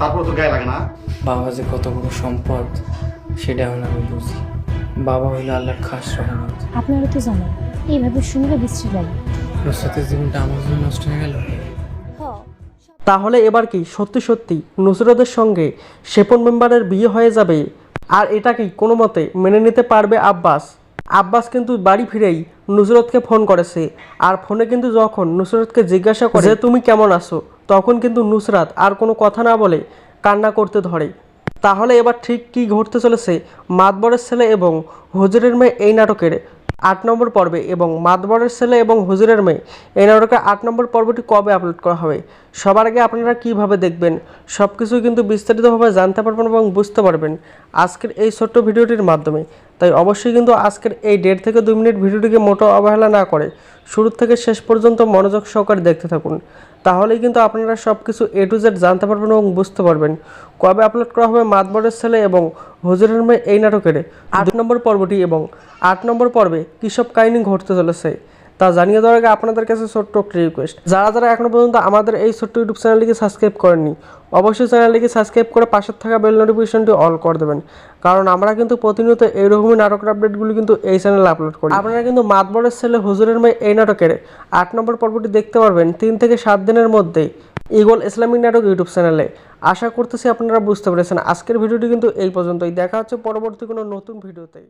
তারপরে তোর গায়ে লাগে না? বাবা যে কত বড় সম্পদ সেটা এখন আমি বুঝি। বাবা হইল আল্লাহর খাস রহমত। আপনারা তো জানেন এইভাবে শুনলে বিশ্রী লাগে। নুসরাতের জীবনটা আমার জন্য নষ্ট হয়ে গেল? তাহলে এবার কি সত্যি সত্যি নুসরতের সঙ্গে শেপন মেম্বারের বিয়ে হয়ে যাবে? আর এটা কি কোনো মতে মেনে নিতে পারবে আব্বাস? আব্বাস কিন্তু বাড়ি ফিরেই নুসরতকে ফোন করেছে। আর ফোনে কিন্তু যখন নুসরতকে জিজ্ঞাসা করে তুমি কেমন আছো? তখন কিন্তু নুসরাত আর কোনো কথা না বলে কান্না করতে ধরে। তাহলে এবার ঠিক কী ঘটতে চলেছে মাতবরের ছেলে এবং হুজুরের মেয়ে এই নাটকের আট নম্বর পর্বে এবং মাতবরের ছেলে এবং হুজুরের মেয়ে এই নাটকের আট নম্বর পর্বটি কবে আপলোড করা হবে, সবার আগে আপনারা কীভাবে দেখবেন সব কিছুই কিন্তু বিস্তারিতভাবে জানতে পারবেন এবং বুঝতে পারবেন। আজকের এই ছোট্ট ভিডিওটির মাধ্যমে তাই অবশ্যই কিন্তু আজকের এই দেড় থেকে দুই মিনিট ভিডিওটিকে মোটো অবহেলা না করে শুরু থেকে শেষ পর্যন্ত মনোযোগ সহকারে দেখতে থাকুন। তাহলেই কিন্তু আপনারা সব কিছু এ টু জেড জানতে পারবেন এবং বুঝতে পারবেন কবে আপলোড করা হবে মাতবরের ছেলে এবং হজুরের মেয়ে এই নাটকের। আট নম্বর পর্বটি এবং আট নম্বর পর্বে কী সব কাহিনী ঘটতে চলেছে? তা জানিয়ে দেওয়ার আগে আপনাদের কাছে ছোট্ট একটি রিকোয়েস্ট যারা যারা এখনও পর্যন্ত আমাদের এই ছোট্ট ইউটিউব চ্যানেলটিকে সাবস্ক্রাইব করেননি, অবশ্যই চ্যানেলটিকে সাবস্ক্রাইব করে পাশের থাকা বেল নোটিফিকেশনটি অল করে দেবেন। কারণ আমরা কিন্তু প্রতিনিয়ত এইরকমই নাটকের আপডেটগুলি কিন্তু এই চ্যানেলে আপলোড করি। আপনারা কিন্তু মাতবরের ছেলে হুজুরের মেয়ে এই নাটকের আট নম্বর পর্বটি দেখতে পারবেন তিন থেকে সাত দিনের মধ্যেই ইগল ইসলামিক নাটক ইউটিউব চ্যানেলে। আশা করতেছি আপনারা বুঝতে পেরেছেন। আজকের ভিডিওটি কিন্তু এই পর্যন্তই। দেখা হচ্ছে পরবর্তী কোনো নতুন ভিডিওতে।